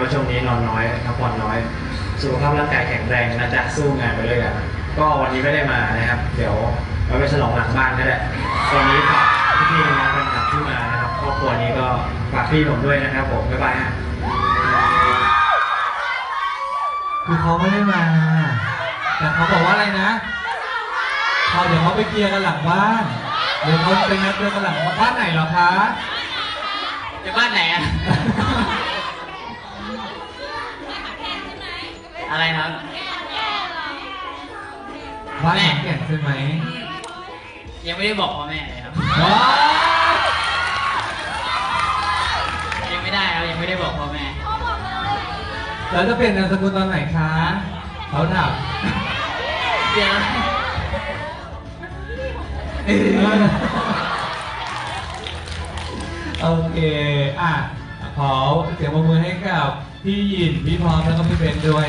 ว่าช่วงนี้นอนน้อยพักผ่อนน้อย สุขภาพร่างกายแข็งแรงนะจ๊ะสู้งานไปด้วยกันก็วันนี้ไม่ได้มานะครับ เดี๋ยวเราไปฉลองหลังบ้านก็ได้วันนี้ฝากพี่ๆน้องๆแฟนคลับที่มานะครับครอบครัวนี้ก็ฝากพี่ผมด้วยนะครับผมบ๊ายบายฮะคือเขาไม่ได้มา แต่เขาบอกว่าอะไรนะเขาเดี๋ยวเขาไปเคลียร์กันหลังบ้านเดี๋ยวเขาไปนัดเจอกันหลังบ้านไหนเหรอคะจะบ้านไหนอะ อะไรครับบ้านขอนแก่นใช่ไหมยังไม่ได้บอกพ่อแม่เลยครับว้าวยังไม่ได้ครับยังไม่ได้บอกพ่อแม่แล้วจะเปลี่ยนนามสกุลตอนไหนคะเขาถามเดี๋ยวเออโอเคอะขอเสียงปรบมือให้กับพี่ยินพี่พร้อมแล้วก็พี่เบนด้วย